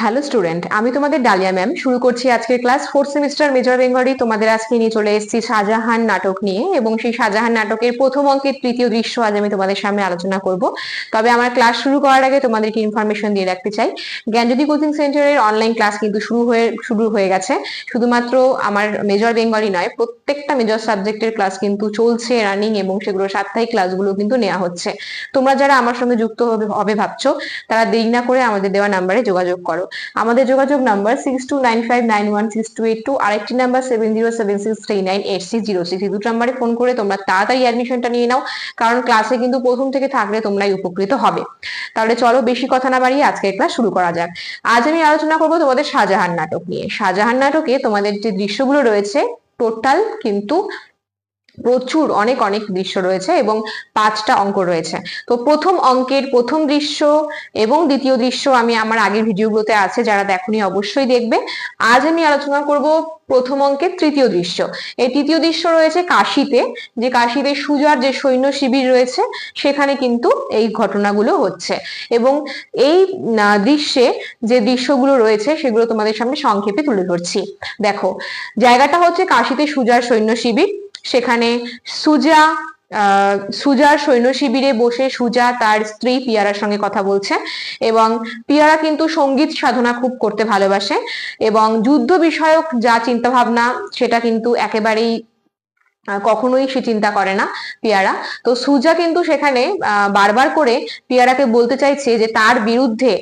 Hello student আমি তোমাদের dahlia ma'am শুরু করছি আজকের class fourth semester major Bengali তোমাদের আজকে নিয়ে চলে এসেছি শাহজাহান নাটক নিয়ে এবং সেই শাহজাহান নাটকের প্রথম অঙ্কের তৃতীয় দৃশ্য আজ আমি তোমাদের সামনে আলোচনা করব। তবে আমার ক্লাস শুরু করার আগে তোমাদেরকে ইনফরমেশন দিয়ে রাখতে চাই। জ্ঞানজ্যোতি কোচিং সেন্টারের অনলাইন ক্লাস কিন্তু শুরু হয়ে শুরু হয়ে গেছে। শুধুমাত্র আমার মেজর বেঙ্গলি নয়, প্রত্যেকটা মেজর সাবজেক্টের ক্লাস কিন্তু চলছে রানিং এবং সেগুলো সাপ্তাহিক ক্লাসগুলো কিন্তু নেওয়া হচ্ছে। তোমরা যারা আমার সঙ্গে যুক্ত হবে ভাবছ, তারা দেরি না করে আমাদের দেওয়া নাম্বারে যোগাযোগ করো। আমাদের যোগাযোগ number six two nine five nine one six two eight two আরেকটি number seven zero seven six three nine eight six zero six এই দুটো নাম্বারে ফোন করে তোমরা তাড়াতাড়ি অ্যাডমিশনটা নিয়ে নাও, কারণ ক্লাসে কিন্তু প্রথম থেকে থাকলে তোমরাই উপকৃত হবে। তাহলে চলো বেশি কথা না বাড়িয়ে আজকে ক্লাস শুরু করা যাক। আজ আমি আলোচনা করব তোমাদের শাহজাহান নাটক নিয়ে। শাহজাহান নাটকে তোমাদের যে দৃশ্যগুলো রয়েছে টোটাল কিন্তু প্রচুর অনেক অনেক দৃশ্য রয়েছে এবং পাঁচটা অঙ্ক রয়েছে। তো প্রথম অঙ্কের প্রথম দৃশ্য এবং দ্বিতীয় দৃশ্য আমি আমার আগের ভিডিওগুলোতে আছে, যারা দেখনি অবশ্যই দেখবে। আজ আমি আলোচনা করব প্রথম অঙ্কের তৃতীয় দৃশ্য। এই তৃতীয় দৃশ্য রয়েছে কাশিতে, যে কাশিতে সুজার যে সৈন্য শিবির রয়েছে, সেখানে কিন্তু এই ঘটনাগুলো হচ্ছে। এবং এই দৃশ্যে যে দৃশ্যগুলো রয়েছে, সেগুলো তোমাদের সামনে সংক্ষেপে তুলে ধরছি। দেখো, জায়গাটা হচ্ছে কাশিতে সুজার সৈন্য শিবির। সেখানে সুজা সুজার সৈন্য শিবিরে বসে সুজা তার স্ত্রী পিয়ারার সঙ্গে কথা বলছে এবং পিয়ারা কিন্তু সংগীত সাধনা খুব করতে ভালোবাসে এবং যুদ্ধ বিষয়ক যা চিন্তা ভাবনা সেটা কিন্তু একেবারেই কখনোই সে চিন্তা করে না পিয়ারা। তো সুজা কিন্তু সেখানে বারবার করে পিয়ারাকে বলতে চাইছে যে তার বিরুদ্ধে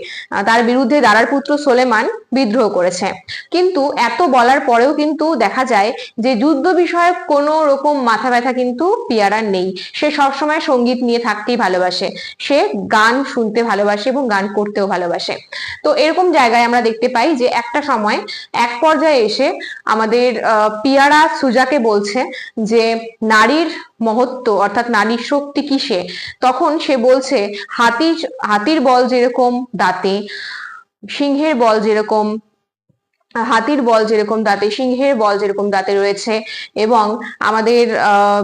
তার বিরুদ্ধে দারার পুত্র সোলেমান বিদ্রোহ করেছে। কিন্তু এত বলার পরেও কিন্তু দেখা যায় যে যুদ্ধ বিষয়ক কোনো রকম মাথা ব্যথা কিন্তু পিয়ারার নেই। সে সবসময় সংগীত নিয়ে থাকতেই ভালোবাসে। সে গান শুনতে ভালোবাসে এবং গান করতেও ভালোবাসে। তো এরকম জায়গায় আমরা দেখতে পাই যে একটা সময় এক পর্যায়ে এসে আমাদের পিয়ারা সুজাকে বলছে যে নারীর মহত্ব, অর্থাৎ নারীর শক্তি কিসে? তখন সে বলছে হাতির হাতির বল যেরকম দাঁতে, সিংহের বল যেরকম, হাতির বল যেরকম দাঁতে, সিংহের বল যেরকম দাঁতে রয়েছে এবং আমাদের, আহ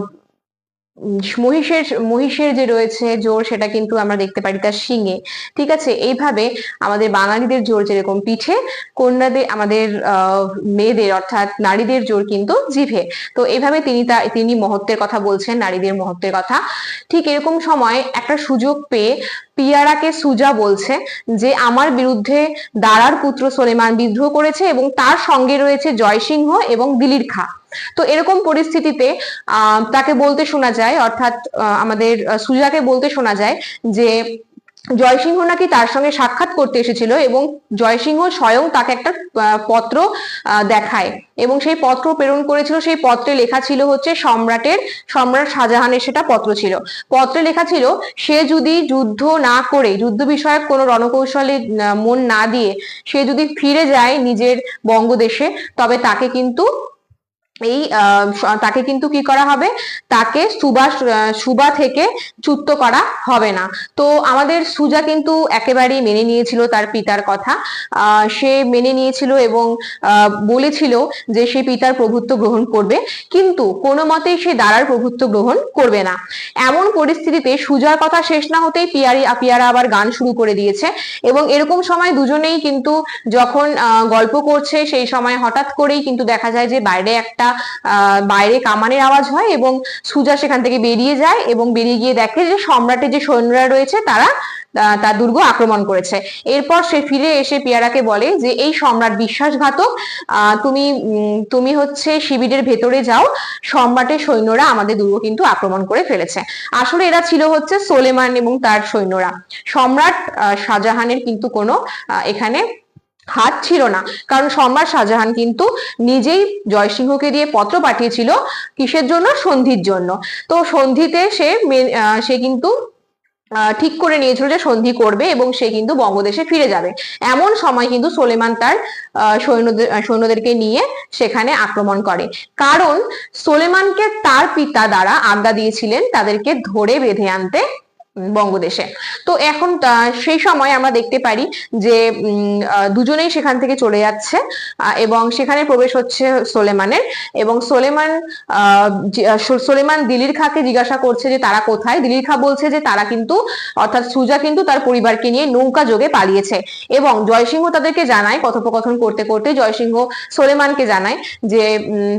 মহিষের মহিষের যে রয়েছে জোর, সেটা কিন্তু আমরা দেখতে পারি তার শিঙে। ঠিক আছে? এইভাবে আমাদের বাঙালিদের জোর যেরকম পিঠে, কন্যাদের, আমাদের মেয়েদের, অর্থাৎ নারীদের জোর কিন্তু জিভে। তো এইভাবে তিনি তা, তিনি মহত্বের কথা বলছেন, নারীদের মহত্বের কথা। ঠিক এরকম সময় একটা সুযোগ পেয়ে পিয়ারাকে সুজা বলছে যে, আমার বিরুদ্ধে দারার পুত্র সোলেমান বিদ্রোহ করেছে এবং তার সঙ্গে রয়েছে জয়সিংহ এবং দিলির খা। তো এরকম পরিস্থিতিতে তাকে বলতে শোনা যায়, অর্থাৎ আমাদের সুজাকে বলতে শোনা যায় যে, জয়সিংহ নাকি তার সঙ্গে সাক্ষাৎ করতে এসেছিল এবং জয়সিংহ স্বয়ং তাকে একটা পত্র দেখায় এবং সেই পত্র প্রেরণ করেছিল, সেই পত্রে লেখা ছিল হচ্ছে সম্রাটের, সম্রাট শাহজাহানের সেটা পত্র ছিল। পত্রে লেখা ছিল, সে যদি যুদ্ধ না করে, যুদ্ধ বিষয়ক কোনো রণকৌশলে মন না দিয়ে, সে যদি ফিরে যায় নিজের বঙ্গদেশে, তবে তাকে কিন্তু এই তাকে কিন্তু কি করা হবে? তাকে সুবা সুবা থেকে চুত্ত করা হবে না। তো আমাদের সুজা কিন্তু একেবারেই মেনে নিয়েছিল তার পিতার কথা। সে মেনে নিয়েছিল এবং বলেছিল যে সে পিতার প্রভুত্ব গ্রহণ করবে, কিন্তু কোনো মতেই সে দাঁড়ার প্রভুত্ব গ্রহণ করবে না। এমন পরিস্থিতিতে সুজার কথা শেষ না হতেই পিয়ারি, পিয়ারা আবার গান শুরু করে দিয়েছে এবং এরকম সময় দুজনেই কিন্তু যখন গল্প করছে সেই সময় হঠাৎ করেই কিন্তু দেখা যায় যে বাইরে একটা বাইরে কামানের আওয়াজ হয় এবং সুজা সেখান থেকে বেরিয়ে যায় এবং বেরিয়ে গিয়ে দেখে যে সম্রাটের যে সৈন্যরা রয়েছে তারা তার দুর্গ আক্রমণ করেছে। এরপর সে ফিরে এসে পিয়ারাকে বলে যে, এই সম্রাট বিশ্বাসঘাতক তুমি তুমি হচ্ছে শিবিরের ভেতরে যাও। সম্রাটের সৈন্যরা আমাদের দুর্গ কিন্তু আক্রমণ করে ফেলেছে। আসলে এরা ছিল হচ্ছে সোলেমান এবং তার সৈন্যরা। সম্রাট শাহজাহানের কিন্তু কোনো এখানে হাত ছিল না। কারণ সম্রাট শাহজাহান কিন্তু নিজেই জয়সিংহকে দিয়ে পত্র পাঠিয়েছিল কিসের জন্য? সন্ধির জন্য। তো সন্ধিতে সে সে কিন্তু ঠিক করে নিয়েছিল যে সন্ধি করবে এবং সে কিন্তু বঙ্গদেশে ফিরে যাবে। এমন সময় কিন্তু সোলেমান তার সৈন্যদের সৈন্যদেরকে নিয়ে সেখানে আক্রমণ করে। কারণ সোলেমানকে তার পিতা দ্বারা আজ্ঞা দিয়েছিলেন তাদেরকে ধরে বেঁধে আনতে বঙ্গদেশে। তো এখন সেই সময় আমরা দেখতে পারি যে দুজনেই সেখান থেকে চলে যাচ্ছে এবং সেখানে প্রবেশ হচ্ছে সোলেমানের, এবং সোলেমান সোলেমান দিলির খাকে জিজ্ঞাসা করছে যে তারা কোথায়? দিলির খা বলছে যে তারা কিন্তু, অর্থাৎ সুজা কিন্তু তার পরিবারকে নিয়ে নৌকা যোগে পালিয়েছে, এবং জয়সিংহ তাদেরকে জানায়, কথোপকথন করতে করতে জয়সিংহ সোলেমানকে জানায় যে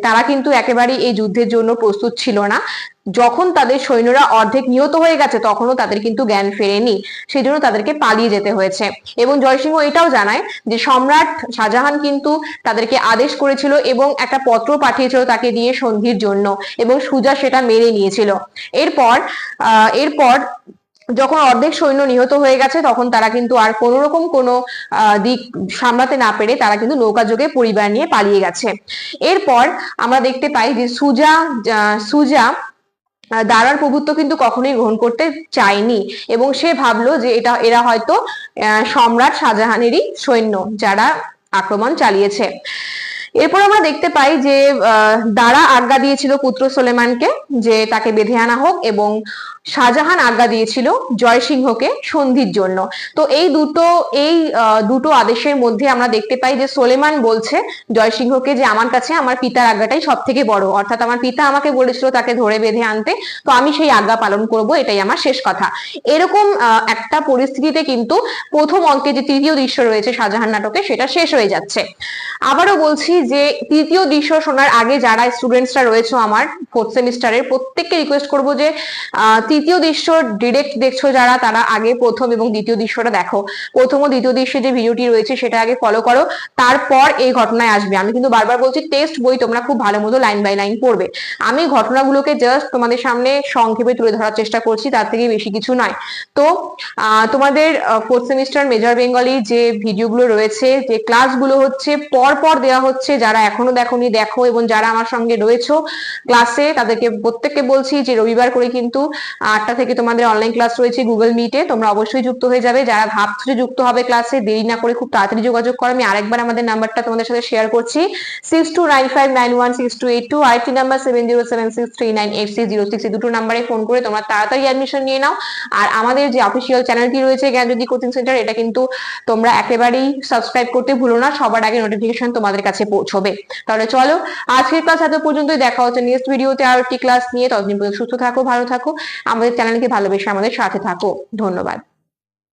তারা কিন্তু একেবারেই এই যুদ্ধের জন্য প্রস্তুত ছিল না। যখন তাদের সৈন্যরা অর্ধেক নিহত হয়ে গেছে, তখনও তাদের কিন্তু জ্ঞান ফেরেনি। সেই জন্য তাদেরকে পালিয়ে যেতে হয়েছে। এবং জয়সিংহ এটাও জানায় যে সম্রাট শাহজাহান কিন্তু তাদেরকে আদেশ করেছিল এবং একটা পত্র পাঠিয়েছিল তাকে দিয়ে সন্ধির জন্য এবং সুজা সেটা মেনে নিয়েছিল। এরপর, আহ, এরপর যখন অর্ধেক সৈন্য নিহত হয়ে গেছে, তখন তারা কিন্তু আর কোনো রকম কোনো দিক সামলাতে না পেরে তারা কিন্তু নৌকা যোগে পরিবার নিয়ে পালিয়ে গেছে। এরপর আমরা দেখতে পাই যে সুজা সুজা দারার প্রভুত্ব কিন্তু কখনোই গ্রহণ করতে চায়নি। এবং সে ভাবলো যে এটা, এরা হয়তো সম্রাট শাহজাহানেরই সৈন্য যারা আক্রমণ চালিয়েছে। এরপর আমরা দেখতে পাই যে দারা আজ্ঞা দিয়েছিল পুত্র সোলেমানকে যে তাকে বেঁধে আনা হোক এবং শাহজাহান আজ্ঞা দিয়েছিল জয়সিংহকে সন্ধির জন্য। তো এই দুটো এই দুটো আদেশের মধ্যে আমরা দেখতে পাই যে সোলেমান বলছে জয়সিংহকে যে আমার কাছে আমার পিতার আজ্ঞাটাই সব থেকে বড়। অর্থাৎ আমার পিতা আমাকে বলেছিল তাকে ধরে বেঁধে আনতে, তো আমি সেই আজ্ঞা পালন করব, এটাই আমার শেষ কথা। এরকম একটা পরিস্থিতিতে কিন্তু প্রথম অঙ্কে যে তৃতীয় দৃশ্য রয়েছে শাহজাহান নাটকে, সেটা শেষ হয়ে যাচ্ছে। আবারও বলছি যে তৃতীয় দৃশ্য শোনার আগে যারা স্টুডেন্টসরা রয়েছে আমার ফোর্থ সেমিস্টারের প্রত্যেককে রিকোয়েস্ট করব যে তৃতীয় দৃশ্য ডিরেক্ট দেখছ যারা, তারা আগে প্রথম এবং দ্বিতীয় দৃশ্যটা দেখো। প্রথম ও দ্বিতীয় দৃশ্যে যে ভিডিওটি রয়েছে, সেটা আগে ফলো করো। তারপর এই ঘটনায় আসবে। আমি কিন্তু বারবার বলছি টেস্ট বই তোমরা খুব ভালো মতো লাইন বাই লাইন পড়বে। আমি ঘটনাগুলোকে জাস্ট তোমাদের সামনে সংক্ষেপে তুলে ধরার চেষ্টা করছি, তার থেকে বেশি কিছু নয়। তো তোমাদের ফোর্থ সেমিস্টার মেজর বেঙ্গলি যে ভিডিওগুলো রয়েছে, যে ক্লাসগুলো হচ্ছে পর পর দেওয়া হচ্ছে যারা এখনও দেখোনি, দেখো এবং যারা আমার সঙ্গে রয়েছো ক্লাসে তাদেরকে প্রত্যেককে বলছি যে রবিবার করে কিন্তু আটটা থেকে তোমাদের অনলাইন ক্লাস রয়েছে গুগল মিটে তোমরা অবশ্যই যুক্ত হয়ে যাবে। যারা ভাবছ যে যুক্ত হবে ক্লাসে দেরি না করে খুব তাড়াতাড়ি যোগাযোগ করো। আমি আরেকবার আমাদের নাম্বারটা তোমাদের সাথে শেয়ার করছি। Six two nine five nine one six two eight two আরেকটি number seven zero seven six three nine eight six zero six এই দুটো নাম্বারে ফোন করে তোমরা তাড়াতাড়ি অ্যাডমিশন নিয়ে নাও। আর আমাদের যে অফিসিয়াল চ্যানেলটি রয়েছে জ্ঞান জ্ঞানজ্যোতি কোচিং সেন্টার এটা কিন্তু তোমরা একেবারেই সাবস্ক্রাইব করতে ভুলো না। সবার আগে নোটিফিকেশন তোমাদের কাছে পৌঁছবে। তাহলে চলো, আজকের ক্লাস এত পর্যন্তই। দেখা হচ্ছে নেক্সট ভিডিওতে আর একটি ক্লাস নিয়ে। ততদিন পর্যন্ত সুস্থ থাকো, ভালো থাকো। আমাদের চ্যানেলকে ভালোবেসে আমাদের সাথে থাকো। ধন্যবাদ।